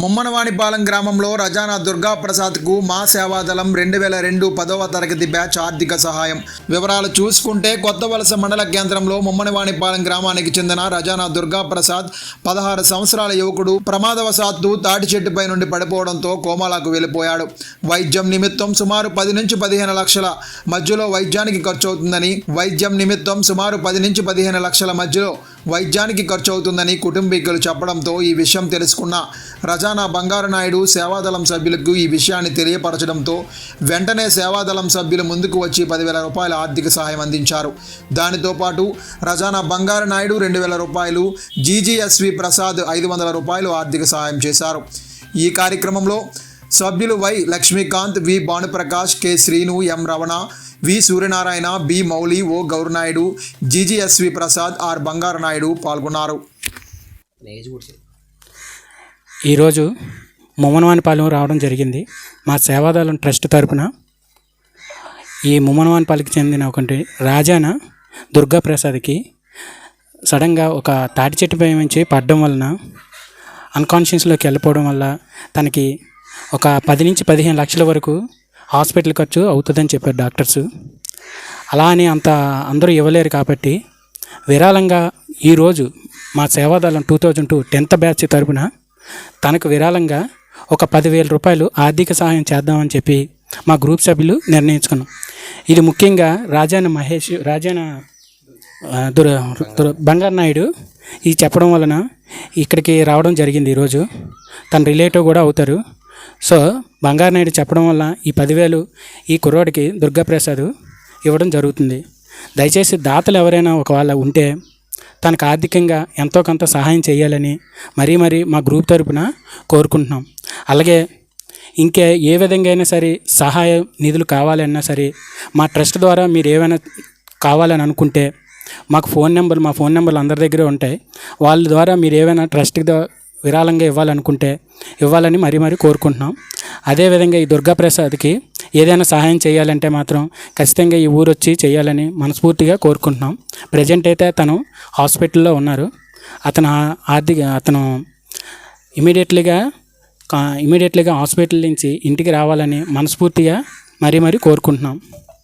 ముమ్మనవాణిపాలెం గ్రామంలో రజానా దుర్గా ప్రసాద్కు మా సేవాదళం రెండు వేల రెండు పదవ తరగతి బ్యాచ్ ఆర్థిక సహాయం. వివరాలు చూసుకుంటే కొత్త వలస మండల కేంద్రంలో ముమ్మనవాణిపాలెం గ్రామానికి చెందిన రజానా దుర్గా ప్రసాద్ పదహారు సంవత్సరాల యువకుడు ప్రమాదవశాత్తు తాటి చెట్టుపై నుండి పడిపోవడంతో కోమాలకు వెళ్ళిపోయాడు. వైద్యం నిమిత్తం సుమారు పది నుంచి పదిహేను లక్షల మధ్యలో వైద్యానికి ఖర్చు అవుతుందని వైద్యం నిమిత్తం సుమారు పది నుంచి పదిహేను లక్షల మధ్యలో వైద్యానికి ఖర్చు అవుతుందని కుటుంబీకులు చెప్పడంతో ఈ విషయం తెలుసుకున్న రజానా బంగారు నాయుడు సేవాదళం సభ్యులకు ఈ విషయాన్ని తెలియపరచడంతో వెంటనే సేవాదళం సభ్యులు ముందుకు వచ్చి పదివేల రూపాయల ఆర్థిక సహాయం అందించారు. దానితో పాటు రజానా బంగారు నాయుడు రెండు వేల రూపాయలు జీజీఎస్వి ప్రసాద్ ఐదు వందల రూపాయలు ఆర్థిక సహాయం చేశారు. ఈ కార్యక్రమంలో సభ్యులు Y Lakshmikanth V. Bhanuprakash K. Srinu M. Ramana V. Suryanarayana B. Mouli O. Gouranaidu GGSV Prasad R. Bangaru Naidu పాల్గొన్నారు. ఈరోజు ముమ్మనవానిపాలెం రావడం జరిగింది. మా సేవాదళం ట్రస్ట్ తరపున ఈ ముమ్మనవానిపాలెంకి చెందిన ఒకటి రాజాన దుర్గాప్రసాద్కి సడన్గా ఒక తాటి చెట్టుపై నుంచి పడడం వలన అన్కాన్షియస్లోకి వెళ్ళిపోవడం వల్ల తనకి ఒక పది నుంచి పదిహేను లక్షల వరకు హాస్పిటల్ ఖర్చు అవుతుందని చెప్పారు డాక్టర్స్. అలా అని అంత అందరూ ఇవ్వలేరు కాబట్టి విరాళంగా ఈరోజు మా సేవాదళం two thousand two tenth batch తరపున తనకు విరాళంగా ఒక పదివేల రూపాయలు ఆర్థిక సహాయం చేద్దామని చెప్పి మా గ్రూప్ సభ్యులు నిర్ణయించుకున్నాం. ఇది ముఖ్యంగా రాజాన మహేష్ రాజాన ఆ, దుర దుర బంగారు నాయుడు ఇది చెప్పడం వలన ఇక్కడికి రావడం జరిగింది ఈరోజు తన రిలేటివ్ కూడా అవుతారు. సో బంగారనాయుడు చెప్పడం వల్ల ఈ పదివేలు ఈ కుర్రోడికి దుర్గాప్రసాద్ ఇవ్వడం జరుగుతుంది. దయచేసి దాతలు ఎవరైనా ఒకవేళ ఉంటే తనకు ఆర్థికంగా ఎంతో కొంత సహాయం చేయాలని మరీ మరీ మా గ్రూప్ తరపున కోరుకుంటున్నాం. అలాగే ఇంకే ఏ విధంగా అయినా సరే సహాయ నిధులు కావాలన్నా సరే మా ట్రస్ట్ ద్వారా మీరు ఏమైనా కావాలని అనుకుంటే మాకు ఫోన్ నెంబర్ మా ఫోన్ నెంబర్లు అందరి దగ్గర ఉంటాయి. వాళ్ళ ద్వారా మీరు ఏమైనా ట్రస్ట్ విరాళంగా ఇవ్వాలనుకుంటే ఇవ్వాలని మరీ మరీ కోరుకుంటున్నాం. అదేవిధంగా ఈ దుర్గా ప్రసాద్కి ఏదైనా సహాయం చేయాలంటే మాత్రం ఖచ్చితంగా ఈ ఊరు వచ్చి చేయాలని మనస్ఫూర్తిగా కోరుకుంటున్నాం. ప్రజెంట్ అయితే తను హాస్పిటల్లో ఉన్నారు. అతను ఆర్థిక అతను ఇమీడియట్లీగా ఇమీడియట్లీగా హాస్పిటల్ నుంచి ఇంటికి రావాలని మనస్ఫూర్తిగా మరీ మరీ కోరుకుంటున్నాం.